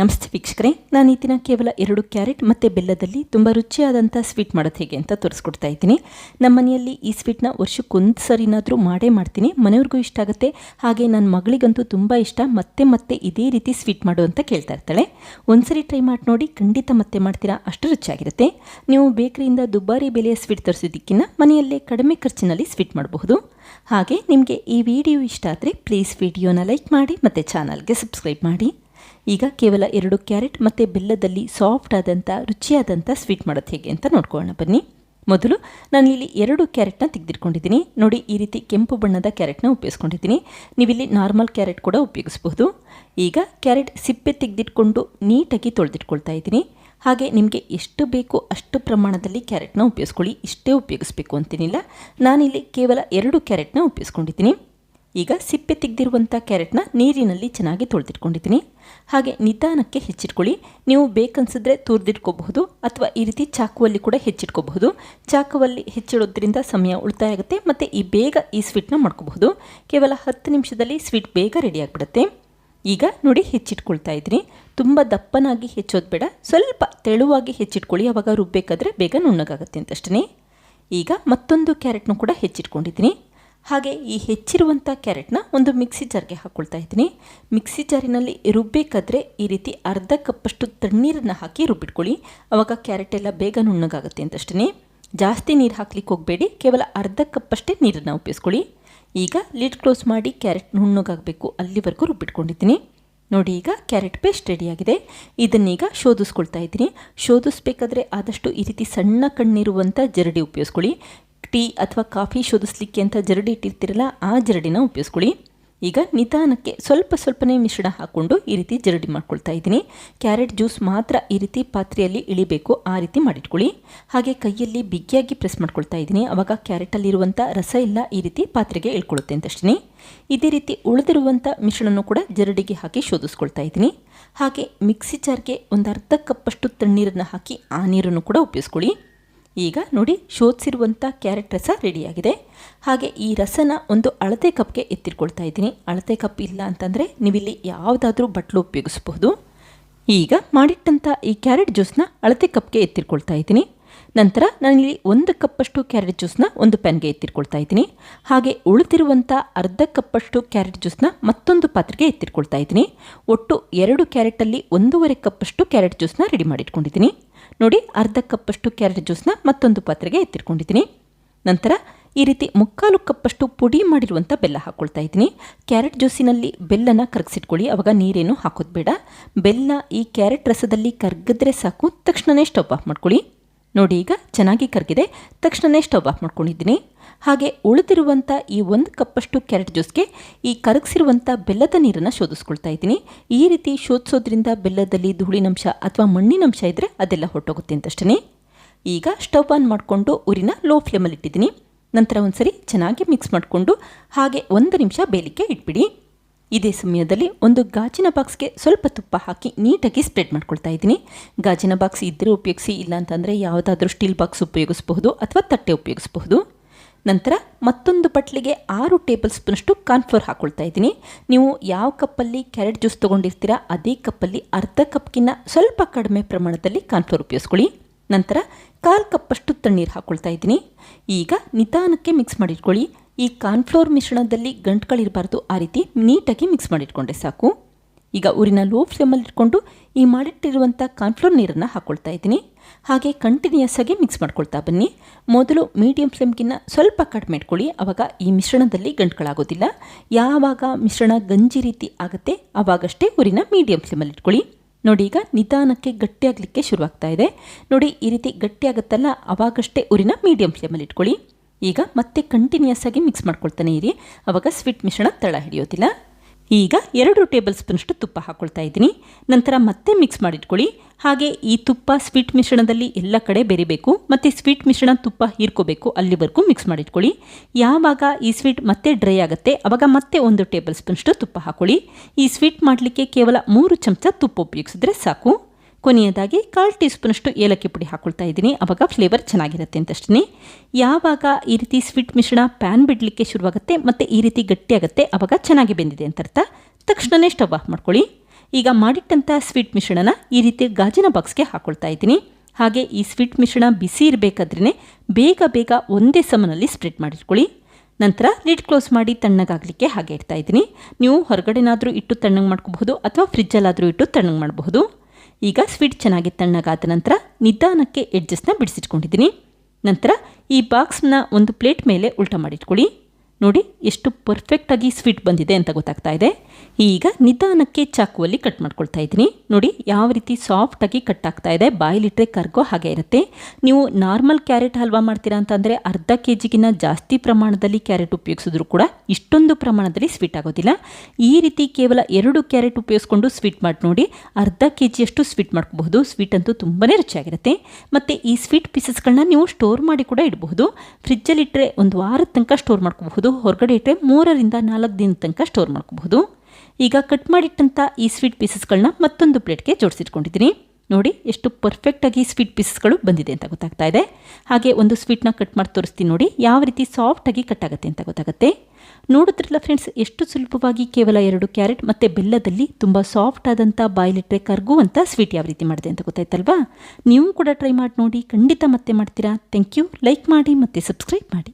ನಮಸ್ತೆ ವೀಕ್ಷಕರೇ, ನಾನು ಈ ದಿನ ಕೇವಲ ಎರಡು ಕ್ಯಾರೆಟ್ ಮತ್ತು ಬೆಲ್ಲದಲ್ಲಿ ತುಂಬ ರುಚಿಯಾದಂಥ ಸ್ವೀಟ್ ಮಾಡೋದು ಹೇಗೆ ಅಂತ ತೋರಿಸ್ಕೊಡ್ತಾ ಇದ್ದೀನಿ. ನಮ್ಮ ಮನೆಯಲ್ಲಿ ಈ ಸ್ವೀಟ್ನ ವರ್ಷಕ್ಕೊಂದು ಸರಿನಾದರೂ ಮಾಡೇ ಮಾಡ್ತೀನಿ. ಮನೆಯವ್ರಿಗೂ ಇಷ್ಟ ಆಗುತ್ತೆ. ಹಾಗೆ ನನ್ನ ಮಗಳಿಗಂತೂ ತುಂಬ ಇಷ್ಟ. ಮತ್ತೆ ಮತ್ತೆ ಇದೇ ರೀತಿ ಸ್ವೀಟ್ ಮಾಡು ಅಂತ ಕೇಳ್ತಾ ಇರ್ತಾಳೆ. ಒಂದ್ಸರಿ ಟ್ರೈ ಮಾಡಿ ನೋಡಿ, ಖಂಡಿತ ಮತ್ತೆ ಮಾಡ್ತೀರಾ? ಅಷ್ಟು ರುಚಿಯಾಗಿರುತ್ತೆ. ನೀವು ಬೇಕರಿಯಿಂದ ದುಬಾರಿ ಬೆಲೆಯ ಸ್ವೀಟ್ ತರಿಸೋದಕ್ಕಿಂತ ಮನೆಯಲ್ಲೇ ಕಡಿಮೆ ಖರ್ಚಿನಲ್ಲಿ ಸ್ವೀಟ್ ಮಾಡಬಹುದು. ಹಾಗೆ ನಿಮಗೆ ಈ ವಿಡಿಯೋ ಇಷ್ಟ ಆದರೆ ಪ್ಲೀಸ್ ವಿಡಿಯೋನ ಲೈಕ್ ಮಾಡಿ ಮತ್ತು ಚಾನಲ್ಗೆ ಸಬ್ಸ್ಕ್ರೈಬ್ ಮಾಡಿ. ಈಗ ಕೇವಲ ಎರಡು ಕ್ಯಾರೆಟ್ ಮತ್ತು ಬೆಲ್ಲದಲ್ಲಿ ಸಾಫ್ಟ್ ಆದಂಥ ರುಚಿಯಾದಂಥ ಸ್ವೀಟ್ ಮಾಡೋದು ಹೇಗೆ ಅಂತ ನೋಡ್ಕೊಳ್ಳೋಣ. ಬನ್ನಿ. ಮೊದಲು ನಾನು ಇಲ್ಲಿ ಎರಡು ಕ್ಯಾರೆಟ್ನ ತೆಗೆದಿಟ್ಕೊಂಡಿದ್ದೀನಿ. ನೋಡಿ, ಈ ರೀತಿ ಕೆಂಪು ಬಣ್ಣದ ಕ್ಯಾರೆಟ್ನ ಉಪಯೋಗಿಸ್ಕೊಂಡಿದ್ದೀನಿ. ನೀವಿಲ್ಲಿ ನಾರ್ಮಲ್ ಕ್ಯಾರೆಟ್ ಕೂಡ ಉಪಯೋಗಿಸ್ಬೋದು ಈಗ ಕ್ಯಾರೆಟ್ ಸಿಪ್ಪೆ ತೆಗೆದಿಟ್ಕೊಂಡು ನೀಟಾಗಿ ತೊಳೆದಿಟ್ಕೊಳ್ತಾ ಇದ್ದೀನಿ. ಹಾಗೆ ನಿಮಗೆ ಎಷ್ಟು ಬೇಕೋ ಅಷ್ಟು ಪ್ರಮಾಣದಲ್ಲಿ ಕ್ಯಾರೆಟ್ನ ಉಪಯೋಗಿಸ್ಕೊಳ್ಳಿ. ಇಷ್ಟೇ ಉಪಯೋಗಿಸ್ಬೇಕು ಅಂತೇನಿಲ್ಲ. ನಾನಿಲ್ಲಿ ಕೇವಲ ಎರಡು ಕ್ಯಾರೆಟ್ನ ಉಪಯೋಗಿಸ್ಕೊಂಡಿದ್ದೀನಿ. ಈಗ ಸಿಪ್ಪೆ ತೆಗೆದಿರುವಂಥ ಕ್ಯಾರೆಟ್ನ ನೀರಿನಲ್ಲಿ ಚೆನ್ನಾಗಿ ತೊಳೆದಿಟ್ಕೊಂಡಿದ್ದೀನಿ. ಹಾಗೆ ನಿಧಾನಕ್ಕೆ ಹೆಚ್ಚಿಟ್ಕೊಳ್ಳಿ. ನೀವು ಬೇಕನ್ಸಿದ್ರೆ ತುರಿದಿಟ್ಕೋಬಹುದು ಅಥವಾ ಈ ರೀತಿ ಚಾಕುವಲ್ಲಿ ಕೂಡ ಹೆಚ್ಚಿಟ್ಕೋಬಹುದು. ಚಾಕುವಲ್ಲಿ ಹೆಚ್ಚಿಡೋದ್ರಿಂದ ಸಮಯ ಉಳಿತಾಯ ಆಗುತ್ತೆ ಮತ್ತು ಈ ಬೇಗ ಈ ಸ್ವೀಟ್ನ ಮಾಡ್ಕೋಬಹುದು. ಕೇವಲ ಹತ್ತು ನಿಮಿಷದಲ್ಲಿ ಸ್ವೀಟ್ ಬೇಗ ರೆಡಿ ಆಗಿಬಿಡುತ್ತೆ. ಈಗ ನೋಡಿ ಹೆಚ್ಚಿಟ್ಕೊಳ್ತಾ ಇದ್ದೀನಿ. ತುಂಬ ದಪ್ಪನಾಗಿ ಹೆಚ್ಚೋದು ಬೇಡ. ಸ್ವಲ್ಪ ತೆಳುವಾಗಿ ಹೆಚ್ಚಿಟ್ಕೊಳ್ಳಿ. ಅವಾಗ ರುಬ್ಬಬೇಕಾದ್ರೆ ಬೇಗ ನುಣ್ಣಗಾಗುತ್ತೆ ಅಂತಷ್ಟೇ ಈಗ ಮತ್ತೊಂದು ಕ್ಯಾರೆಟ್ನು ಕೂಡ ಹೆಚ್ಚಿಟ್ಕೊಂಡಿದ್ದೀನಿ. ಹಾಗೆ ಈ ಹೆಚ್ಚಿರುವಂಥ ಕ್ಯಾರೆಟ್ನ ಒಂದು ಮಿಕ್ಸಿ ಜಾರ್ಗೆ ಹಾಕ್ಕೊಳ್ತಾ ಇದ್ದೀನಿ. ಮಿಕ್ಸಿ ಜಾರಿನಲ್ಲಿ ರುಬ್ಬೇಕಾದ್ರೆ ಈ ರೀತಿ ಅರ್ಧ ಕಪ್ಪಷ್ಟು ತಣ್ಣೀರನ್ನು ಹಾಕಿ ರುಬ್ಬಿಟ್ಕೊಳ್ಳಿ. ಆವಾಗ ಕ್ಯಾರೆಟ್ ಎಲ್ಲ ಬೇಗ ನುಣ್ಣಗಾಗುತ್ತೆ ಅಂತಷ್ಟೇ ಜಾಸ್ತಿ ನೀರು ಹಾಕ್ಲಿಕ್ಕೆ ಹೋಗಬೇಡಿ. ಕೇವಲ ಅರ್ಧ ಕಪ್ಪಷ್ಟೇ ನೀರನ್ನು ಉಪಯೋಗಿಸ್ಕೊಳ್ಳಿ. ಈಗ ಲಿಡ್ ಕ್ಲೋಸ್ ಮಾಡಿ ಕ್ಯಾರೆಟ್ ನುಣ್ಣಗಾಗಬೇಕು ಅಲ್ಲಿವರೆಗೂ ರುಬ್ಬಿಟ್ಕೊಂಡಿದ್ದೀನಿ. ನೋಡಿ ಈಗ ಕ್ಯಾರೆಟ್ ಪೇಸ್ಟ್ ರೆಡಿಯಾಗಿದೆ. ಇದನ್ನೀಗ ಶೋಧಿಸ್ಕೊಳ್ತಾ ಇದ್ದೀನಿ. ಶೋಧಿಸ್ಬೇಕಾದ್ರೆ ಆದಷ್ಟು ಈ ರೀತಿ ಸಣ್ಣ ಕಣ್ಣಿರುವಂಥ ಜರಡಿ ಉಪಯೋಗಿಸ್ಕೊಳ್ಳಿ. ಟೀ ಅಥವಾ ಕಾಫಿ ಶೋಧಿಸ್ಲಿಕ್ಕೆ ಅಂತ ಜರಡಿ ಇಟ್ಟಿರ್ತೀರಲ್ಲ, ಆ ಜರಡಿನ ಉಪಯೋಗಿಸ್ಕೊಳ್ಳಿ. ಈಗ ನಿಧಾನಕ್ಕೆ ಸ್ವಲ್ಪ ಸ್ವಲ್ಪನೇ ಮಿಶ್ರಣ ಹಾಕ್ಕೊಂಡು ಈ ರೀತಿ ಜರಡಿ ಮಾಡ್ಕೊಳ್ತಾ ಇದ್ದೀನಿ. ಕ್ಯಾರೆಟ್ ಜ್ಯೂಸ್ ಮಾತ್ರ ಈ ರೀತಿ ಪಾತ್ರೆಯಲ್ಲಿ ಇಳಿಬೇಕು, ಆ ರೀತಿ ಮಾಡಿಟ್ಕೊಳ್ಳಿ. ಹಾಗೆ ಕೈಯಲ್ಲಿ ಬಿಗಿಯಾಗಿ ಪ್ರೆಸ್ ಮಾಡ್ಕೊಳ್ತಾ ಇದ್ದೀನಿ. ಆವಾಗ ಕ್ಯಾರೆಟಲ್ಲಿರುವಂಥ ರಸ ಎಲ್ಲ ಈ ರೀತಿ ಪಾತ್ರೆಗೆ ಇಳ್ಕೊಳ್ಳುತ್ತೆ ಅಂತಷ್ಟೇ ಇದೇ ರೀತಿ ಉಳಿದಿರುವಂಥ ಮಿಶ್ರಣನೂ ಕೂಡ ಜರಡಿಗೆ ಹಾಕಿ ಶೋಧಿಸ್ಕೊಳ್ತಾ ಇದ್ದೀನಿ. ಹಾಗೆ ಮಿಕ್ಸಿ ಜಾರ್ಗೆ ಒಂದು ಅರ್ಧ ಕಪ್ಪಷ್ಟು ತಣ್ಣೀರನ್ನು ಹಾಕಿ ಆ ನೀರನ್ನು ಕೂಡ ಉಪಯೋಗಿಸ್ಕೊಳ್ಳಿ. ಈಗ ನೋಡಿ ಶೋಧಿಸಿರುವಂಥ ಕ್ಯಾರೆಟ್ ರಸ ರೆಡಿಯಾಗಿದೆ. ಹಾಗೆ ಈ ರಸನ ಒಂದು ಅಳತೆ ಕಪ್ಗೆ ಎತ್ತಿಟ್ಕೊಳ್ತಾ ಇದ್ದೀನಿ. ಅಳತೆ ಕಪ್ ಇಲ್ಲ ಅಂತಂದರೆ ನೀವಿಲ್ಲಿ ಯಾವುದಾದ್ರೂ ಬಟ್ಲು ಉಪಯೋಗಿಸ್ಬೋದು. ಈಗ ಮಾಡಿಟ್ಟಂಥ ಈ ಕ್ಯಾರೆಟ್ ಜ್ಯೂಸ್ನ ಅಳತೆ ಕಪ್ಗೆ ಎತ್ತಿಟ್ಕೊಳ್ತಾ ಇದ್ದೀನಿ. ನಂತರ ನಾನಿಲ್ಲಿ ಒಂದು ಕಪ್ಪಷ್ಟು ಕ್ಯಾರೆಟ್ ಜ್ಯೂಸ್ನ ಒಂದು ಪ್ಯಾನ್ಗೆ ಎತ್ತಿಟ್ಕೊಳ್ತಾ ಇದ್ದೀನಿ. ಹಾಗೆ ಉಳಿದಿರುವಂಥ ಅರ್ಧ ಕಪ್ಪಷ್ಟು ಕ್ಯಾರೆಟ್ ಜ್ಯೂಸ್ನ ಮತ್ತೊಂದು ಪಾತ್ರೆಗೆ ಎತ್ತಿಟ್ಕೊಳ್ತಾ ಇದ್ದೀನಿ. ಒಟ್ಟು ಎರಡು ಕ್ಯಾರೆಟಲ್ಲಿ ಒಂದೂವರೆ ಕಪ್ಪಷ್ಟು ಕ್ಯಾರೆಟ್ ಜ್ಯೂಸ್ನ ರೆಡಿ ಮಾಡಿಟ್ಕೊಂಡಿದ್ದೀನಿ. ನೋಡಿ, ಅರ್ಧ ಕಪ್ಪಷ್ಟು ಕ್ಯಾರೆಟ್ ಜ್ಯೂಸ್ನ ಮತ್ತೊಂದು ಪಾತ್ರೆಗೆ ಎತ್ತಿಟ್ಕೊಂಡಿದ್ದೀನಿ. ನಂತರ ಈ ರೀತಿ ಮುಕ್ಕಾಲು ಕಪ್ಪಷ್ಟು ಪುಡಿ ಮಾಡಿರುವಂಥ ಬೆಲ್ಲ ಹಾಕ್ಕೊಳ್ತಾ ಇದ್ದೀನಿ. ಕ್ಯಾರೆಟ್ ಜ್ಯೂಸಿನಲ್ಲಿ ಬೆಲ್ಲನ ಕರಗಿಸಿಟ್ಕೊಳ್ಳಿ, ಅವಾಗ ನೀರೇನು ಹಾಕೋದು ಬೇಡ. ಬೆಲ್ಲ ಈ ಕ್ಯಾರೆಟ್ ರಸದಲ್ಲಿ ಕರಗಿದ್ರೆ ಸಾಕು ತಕ್ಷಣವೇ ಸ್ಟವ್ ಆಫ್ ಮಾಡ್ಕೊಳ್ಳಿ. ನೋಡಿ ಈಗ ಚೆನ್ನಾಗಿ ಕರಗಿದೆ ತಕ್ಷಣವೇ ಸ್ಟವ್ ಆಫ್ ಮಾಡ್ಕೊಂಡಿದ್ದೀನಿ. ಹಾಗೆ ಉಳಿದಿರುವಂಥ ಈ ಒಂದು ಕಪ್ಪಷ್ಟು ಕ್ಯಾರೆಟ್ ಜ್ಯೂಸ್ಗೆ ಈ ಕರಗಿಸಿರುವಂಥ ಬೆಲ್ಲದ ನೀರನ್ನು ಶೋಧಿಸ್ಕೊಳ್ತಾ ಇದ್ದೀನಿ. ಈ ರೀತಿ ಶೋಧಿಸೋದ್ರಿಂದ ಬೆಲ್ಲದಲ್ಲಿ ಧೂಳಿನಂಶ ಅಥವಾ ಮಣ್ಣಿನಂಶ ಇದ್ದರೆ ಅದೆಲ್ಲ ಹೊಟ್ಟೋಗುತ್ತೆ ಅಂತಷ್ಟೇ ಈಗ ಸ್ಟವ್ ಆನ್ ಮಾಡಿಕೊಂಡು ಉರಿನ ಲೋ ಫ್ಲೇಮಲ್ಲಿ ಇಟ್ಟಿದ್ದೀನಿ ನಂತರ ಒಂದ್ಸರಿ ಚೆನ್ನಾಗಿ ಮಿಕ್ಸ್ ಮಾಡಿಕೊಂಡು ಹಾಗೆ ಒಂದು ನಿಮಿಷ ಬೇಯಲಿಕ್ಕೆ ಇಟ್ಬಿಡಿ. ಇದೇ ಸಮಯದಲ್ಲಿ ಒಂದು ಗಾಜಿನ ಬಾಕ್ಸ್ಗೆ ಸ್ವಲ್ಪ ತುಪ್ಪ ಹಾಕಿ ನೀಟಾಗಿ ಸ್ಪ್ರೆಡ್ ಮಾಡ್ಕೊಳ್ತಾ ಇದ್ದೀನಿ. ಗಾಜಿನ ಬಾಕ್ಸ್ ಇದ್ದರೆ ಉಪಯೋಗಿಸಿ ಇಲ್ಲ ಅಂತಂದರೆ ಯಾವುದಾದ್ರೂ ಸ್ಟೀಲ್ ಬಾಕ್ಸ್ ಉಪಯೋಗಿಸಬಹುದು ಅಥವಾ ತಟ್ಟೆ ಉಪಯೋಗಿಸಬಹುದು. ನಂತರ ಮತ್ತೊಂದು ಬಟ್ಲಿಗೆ ಆರು ಟೇಬಲ್ ಸ್ಪೂನಷ್ಟು ಕಾರ್ನ್ಫ್ಲೋರ್ ಹಾಕ್ಕೊಳ್ತಾ ಇದ್ದೀನಿ. ನೀವು ಯಾವ ಕಪ್ಪಲ್ಲಿ ಕ್ಯಾರೆಟ್ ಜ್ಯೂಸ್ ತೊಗೊಂಡಿರ್ತೀರಾ, ಅದೇ ಕಪ್ಪಲ್ಲಿ ಅರ್ಧ ಕಪ್ಗಿನ್ನ ಸ್ವಲ್ಪ ಕಡಿಮೆ ಪ್ರಮಾಣದಲ್ಲಿ ಕಾರ್ನ್ಫ್ಲೋರ್ ಉಪಯೋಗಿಸ್ಕೊಳ್ಳಿ. ನಂತರ ಕಾಲು ಕಪ್ಪಷ್ಟು ತಣ್ಣೀರು ಹಾಕ್ಕೊಳ್ತಾ ಇದ್ದೀನಿ. ಈಗ ನಿಧಾನಕ್ಕೆ ಮಿಕ್ಸ್ ಮಾಡಿಟ್ಕೊಳ್ಳಿ. ಈ ಕಾರ್ನ್ಫ್ಲೋರ್ ಮಿಶ್ರಣದಲ್ಲಿ ಗಂಟುಗಳಿರಬಾರ್ದು ಆ ರೀತಿ ನೀಟಾಗಿ ಮಿಕ್ಸ್ ಮಾಡಿಟ್ಕೊಂಡೆ ಸಾಕು. ಈಗ ಊರಿನ ಲೋ ಫ್ಲೇಮಲ್ಲಿ ಇಟ್ಕೊಂಡು ಈ ಮಾಡಿಟ್ಟಿರುವಂಥ ಕಾರ್ನ್ಫ್ಲೋರ್ ನೀರನ್ನು ಹಾಕ್ಕೊಳ್ತಾ ಇದ್ದೀನಿ. ಹಾಗೆ ಕಂಟಿನ್ಯೂಸ್ ಆಗಿ ಮಿಕ್ಸ್ ಮಾಡ್ಕೊಳ್ತಾ ಬನ್ನಿ. ಮೊದಲು ಮೀಡಿಯಂ ಫ್ಲೇಮ್ಗಿನ್ನ ಸ್ವಲ್ಪ ಕಡಿಮೆ ಇಟ್ಕೊಳ್ಳಿ. ಆವಾಗ ಈ ಮಿಶ್ರಣದಲ್ಲಿ ಗಂಟುಗಳಾಗೋದಿಲ್ಲ. ಯಾವಾಗ ಮಿಶ್ರಣ ಗಂಜಿ ರೀತಿ ಆಗುತ್ತೆ ಆವಾಗಷ್ಟೇ ಊರಿನ ಮೀಡಿಯಂ ಫ್ಲೇಮಲ್ಲಿ ಇಟ್ಕೊಳ್ಳಿ. ನೋಡಿ, ಈಗ ನಿಧಾನಕ್ಕೆ ಗಟ್ಟಿಯಾಗಲಿಕ್ಕೆ ಶುರುವಾಗ್ತಾ ಇದೆ. ನೋಡಿ, ಈ ರೀತಿ ಗಟ್ಟಿಯಾಗುತ್ತಲ್ಲ ಆವಾಗಷ್ಟೇ ಊರಿನ ಮೀಡಿಯಂ ಫ್ಲೇಮಲ್ಲಿ ಇಟ್ಕೊಳ್ಳಿ. ಈಗ ಮತ್ತೆ ಕಂಟಿನ್ಯೂಸ್ ಆಗಿ ಮಿಕ್ಸ್ ಮಾಡ್ಕೊಳ್ತಾನೆ ಇರಿ. ಅವಾಗ ಸ್ವೀಟ್ ಮಿಶ್ರಣ ತಳ ಹಿಡಿಯೋದಿಲ್ಲ. ಈಗ ಎರಡು ಟೇಬಲ್ ಸ್ಪೂನಷ್ಟು ತುಪ್ಪ ಹಾಕ್ಕೊಳ್ತಾ ಇದ್ದೀನಿ. ನಂತರ ಮತ್ತೆ ಮಿಕ್ಸ್ ಮಾಡಿಟ್ಕೊಳ್ಳಿ. ಹಾಗೆ ಈ ತುಪ್ಪ ಸ್ವೀಟ್ ಮಿಶ್ರಣದಲ್ಲಿ ಎಲ್ಲ ಕಡೆ ಬೆರಿಬೇಕು. ಮತ್ತು ಸ್ವೀಟ್ ಮಿಶ್ರಣ ತುಪ್ಪ ಹೀರ್ಕೋಬೇಕು. ಅಲ್ಲಿವರೆಗೂ ಮಿಕ್ಸ್ ಮಾಡಿಟ್ಕೊಳ್ಳಿ. ಯಾವಾಗ ಈ ಸ್ವೀಟ್ ಮತ್ತೆ ಡ್ರೈ ಆಗುತ್ತೆ ಆವಾಗ ಮತ್ತೆ ಒಂದು ಟೇಬಲ್ ಸ್ಪೂನಷ್ಟು ತುಪ್ಪ ಹಾಕ್ಕೊಳ್ಳಿ ಈ ಸ್ವೀಟ್ ಮಾಡಲಿಕ್ಕೆ ಕೇವಲ ಮೂರು ಚಮಚ ತುಪ್ಪ ಉಪಯೋಗಿಸಿದ್ರೆ ಸಾಕು. ಕೊನೆಯದಾಗಿ ಕಾಲು ಟೀ ಸ್ಪೂನಷ್ಟು ಏಲಕ್ಕಿ ಪುಡಿ ಹಾಕೊಳ್ತಾ ಇದ್ದೀನಿ. ಆವಾಗ ಫ್ಲೇವರ್ ಚೆನ್ನಾಗಿರುತ್ತೆ ಅಂತಷ್ಟೇ ಯಾವಾಗ ಈ ರೀತಿ ಸ್ವೀಟ್ ಮಿಶ್ರಣ ಪ್ಯಾನ್ ಬಿಡಲಿಕ್ಕೆ ಶುರುವಾಗುತ್ತೆ ಮತ್ತು ಈ ರೀತಿ ಗಟ್ಟಿಯಾಗುತ್ತೆ ಆವಾಗ ಚೆನ್ನಾಗಿ ಬೆಂದಿದೆ ಅಂತ ಅರ್ಥ. ತಕ್ಷಣವೇ ಸ್ಟವ್ ಆಫ್ ಮಾಡ್ಕೊಳ್ಳಿ. ಈಗ ಮಾಡಿಟ್ಟಂಥ ಸ್ವೀಟ್ ಮಿಶ್ರಣನ ಈ ರೀತಿ ಗಾಜಿನ ಬಾಕ್ಸ್ಗೆ ಹಾಕೊಳ್ತಾ ಇದ್ದೀನಿ. ಹಾಗೆ ಈ ಸ್ವೀಟ್ ಮಿಶ್ರಣ ಬಿಸಿ ಇರಬೇಕಾದ್ರೇ ಬೇಗ ಬೇಗ ಒಂದೇ ಸಮನಲ್ಲಿ ಸ್ಪ್ರೆಡ್ ಮಾಡಿಟ್ಕೊಳ್ಳಿ. ನಂತರ ಲಿಡ್ ಕ್ಲೋಸ್ ಮಾಡಿ ತಣ್ಣಗಾಗಲಿಕ್ಕೆ ಹಾಗೆ ಇಡ್ತಾ ಇದ್ದೀನಿ. ನೀವು ಹೊರಗಡೆನಾದರೂ ಇಟ್ಟು ತಣ್ಣಗೆ ಮಾಡ್ಕೋಬಹುದು ಅಥವಾ ಫ್ರಿಜ್ಜಲ್ಲಾದರೂ ಇಟ್ಟು ತಣ್ಣಗೆ ಮಾಡಬಹುದು. ಈಗ ಸ್ವೀಟ್ ಚೆನ್ನಾಗಿ ತಣ್ಣಗಾದ ನಂತರ ನಿಧಾನಕ್ಕೆ ಎಡ್ಜಸ್ಟ್ನ ಬಿಡಿಸಿಟ್ಕೊಂಡಿದ್ದೀನಿ. ನಂತರ ಈ ಬಾಕ್ಸ್ನ ಒಂದು ಪ್ಲೇಟ್ ಮೇಲೆ ಉಲ್ಟ ಮಾಡಿಟ್ಕೊಳ್ಳಿ. ನೋಡಿ ಎಷ್ಟು ಪರ್ಫೆಕ್ಟಾಗಿ ಸ್ವೀಟ್ ಬಂದಿದೆ ಅಂತ ಗೊತ್ತಾಗ್ತಾ ಇದೆ. ಈಗ ನಿಧಾನಕ್ಕೆ ಚಾಕುವಲ್ಲಿ ಕಟ್ ಮಾಡ್ಕೊಳ್ತಾ ಇದ್ದೀನಿ. ನೋಡಿ ಯಾವ ರೀತಿ ಸಾಫ್ಟಾಗಿ ಕಟ್ ಆಗ್ತಾ ಇದೆ. ಬಾಯಿಲಿಟ್ರೆ ಕರ್ಗೋ ಹಾಗೆ ಇರುತ್ತೆ. ನೀವು ನಾರ್ಮಲ್ ಕ್ಯಾರೆಟ್ ಹಲ್ವಾ ಮಾಡ್ತೀರಾ ಅಂತಂದರೆ ಅರ್ಧ ಕೆ ಜಿಗಿನ್ನ ಜಾಸ್ತಿ ಪ್ರಮಾಣದಲ್ಲಿ ಕ್ಯಾರೆಟ್ ಉಪಯೋಗಿಸಿದ್ರು ಕೂಡ ಇಷ್ಟೊಂದು ಪ್ರಮಾಣದಲ್ಲಿ ಸ್ವೀಟ್ ಆಗೋದಿಲ್ಲ. ಈ ರೀತಿ ಕೇವಲ ಎರಡು ಕ್ಯಾರೆಟ್ ಉಪಯೋಗಿಸ್ಕೊಂಡು ಸ್ವೀಟ್ ಮಾಡಿ ನೋಡಿ, ಅರ್ಧ ಕೆ ಜಿಯಷ್ಟು ಸ್ವೀಟ್ ಮಾಡ್ಕೋಬಹುದು. ಸ್ವೀಟ್ ಅಂತೂ ತುಂಬಾ ರುಚಿಯಾಗಿರುತ್ತೆ. ಮತ್ತು ಈ ಸ್ವೀಟ್ ಪೀಸಸ್ಗಳನ್ನ ನೀವು ಸ್ಟೋರ್ ಮಾಡಿ ಕೂಡ ಇಡಬಹುದು. ಫ್ರಿಜ್ಜಲ್ಲಿಟ್ಟರೆ ಒಂದು ವಾರದ ತನಕ ಸ್ಟೋರ್ ಮಾಡ್ಕೋಬಹುದು. ಹೊರಗಡೆ ಇಟ್ಟರೆ ಮೂರರಿಂದ ನಾಲ್ಕು ದಿನದ ತನಕ ಸ್ಟೋರ್ ಮಾಡ್ಕೋಬಹುದು. ಈಗ ಕಟ್ ಮಾಡಿಟ್ಟಂಥ ಈ ಸ್ವೀಟ್ ಪೀಸಸ್ಗಳನ್ನ ಮತ್ತೊಂದು ಪ್ಲೇಟ್ಗೆ ಜೋಡಿಸಿಟ್ಕೊಂಡಿದ್ದೀನಿ. ನೋಡಿ, ಎಷ್ಟು ಪರ್ಫೆಕ್ಟಾಗಿ ಸ್ವೀಟ್ ಪೀಸಸ್ಗಳು ಬಂದಿದೆ ಅಂತ ಗೊತ್ತಾಗ್ತಾ ಇದೆ. ಹಾಗೆ ಒಂದು ಸ್ವೀಟ್ನ ಕಟ್ ಮಾಡಿ ತೋರಿಸ್ತೀನಿ ನೋಡಿ, ಯಾವ ರೀತಿ ಸಾಫ್ಟಾಗಿ ಕಟ್ ಆಗುತ್ತೆ ಅಂತ ಗೊತ್ತಾಗುತ್ತೆ. ನೋಡಿದ್ರಲ್ಲ ಫ್ರೆಂಡ್ಸ್ ಎಷ್ಟು ಸುಲಭವಾಗಿ ಕೇವಲ ಎರಡು ಕ್ಯಾರೆಟ್ ಮತ್ತು ಬೆಲ್ಲದಲ್ಲಿ ತುಂಬ ಸಾಫ್ಟ್ ಆದಂಥ ಬಾಯ್ಲಿಟ್ರೆ ಕರ್ಗುವಂಥ ಸ್ವೀಟ್ ಯಾವ ರೀತಿ ಮಾಡಿದೆ ಅಂತ ಗೊತ್ತಾಯ್ತಲ್ವಾ? ನೀವು ಕೂಡ ಟ್ರೈ ಮಾಡಿ ನೋಡಿ, ಖಂಡಿತ ಮತ್ತೆ ಮಾಡ್ತೀರಾ. ಥ್ಯಾಂಕ್ ಯು ಲೈಕ್ ಮಾಡಿ ಮತ್ತು ಸಬ್ಸ್ಕ್ರೈಬ್ ಮಾಡಿ.